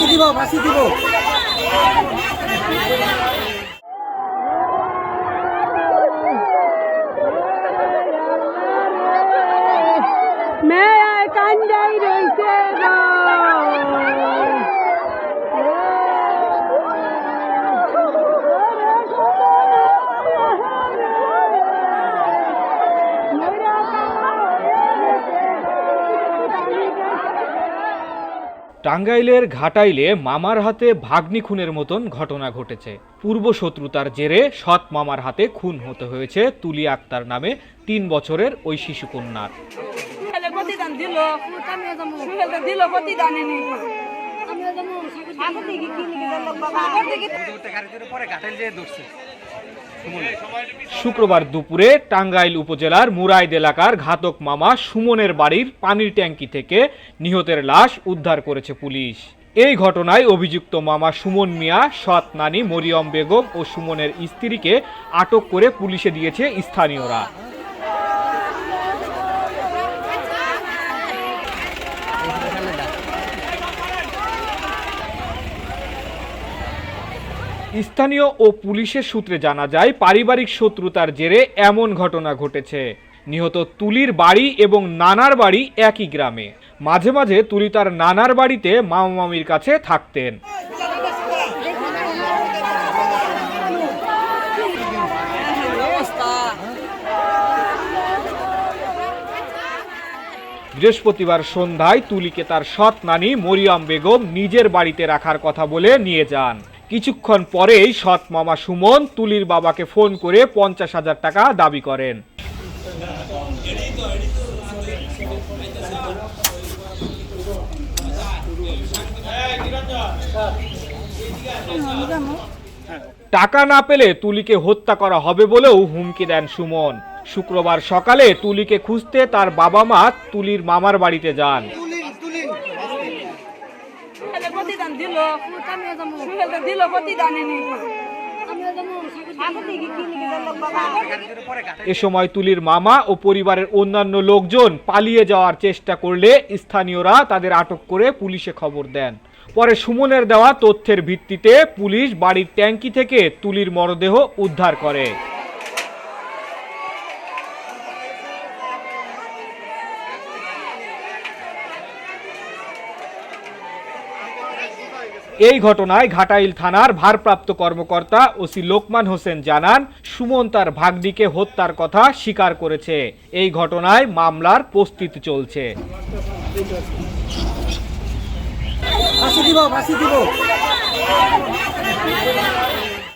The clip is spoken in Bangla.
ফাঁসি দিব ফাঁসি দিব মেয়ে কান্দাই রইছে গো টাঙ্গাইলের ঘাটাইলে মামার হাতে ভাগ্নি খুনের মতন ঘটনা ঘটেছে। পূর্ব শত্রুতার জেরে সৎ মামার হাতে খুন হতে হয়েছে তুলি আক্তার নামে তিন বছরের ওই শিশুকন্যার। দিল। শুক্রবার দুপুরে টাঙ্গাইল উপজেলার মুরাইদ এলাকার ঘাতক মামা সুমনের বাড়ির পানির ট্যাঙ্কি থেকে নিহতের লাশ উদ্ধার করেছে পুলিশ। এই ঘটনায় অভিযুক্ত মামা সুমন মিয়া, সৎ নানি মরিয়ম বেগম ও সুমনের স্ত্রীকে আটক করে পুলিশে দিয়েছে স্থানীয়রা। স্থানীয় ও পুলিশের সূত্রে জানা যায়, পারিবারিক শত্রুতার জেরে এমন ঘটনা ঘটেছে। নিহত তুলির বাড়ি এবং নানার বাড়ি একই গ্রামে। মাঝে মাঝে তুলি তার নানার বাড়িতে মামা মামির কাছে থাকতেন। বৃহস্পতিবার সন্ধ্যায় তুলিকে তার সৎ নানি মরিয়াম বেগম নিজের বাড়িতে রাখার কথা বলে নিয়ে যান। কিছুক্ষণ পরেই সৎ মামা সুমন তুলির বাবাকে ফোন করে পঞ্চাশ হাজার টাকা দাবি করেন। টাকা না পেলে তুলিকে হত্যা করা হবে বলেও হুমকি দেন সুমন। শুক্রবার সকালে তুলিকে খুঁজতে তার বাবা মা তুলির মামার বাড়িতে যান ছেলে প্রতিদান দিল। দিল এ সময় তুলির মামা ও পরিবারের অন্যান্য লোকজন পালিয়ে যাওয়ার চেষ্টা করলে স্থানীয়রা তাদের আটক করে পুলিশে খবর দেন। পরে সুমনের দেওয়া তথ্যের ভিত্তিতে পুলিশ বাড়ির ট্যাঙ্কি থেকে তুলির মরদেহ উদ্ধার করে। এই ঘটনায় ঘাটাইল থানার ভারপ্রাপ্ত কর্মকর্তা ওসি লোকমান হোসেন জানান, সুমন তার ভাগ্নিকে হত্যার কথা স্বীকার করেছে। এই ঘটনায় মামলার প্রস্তুতি চলছে। দিব দিব।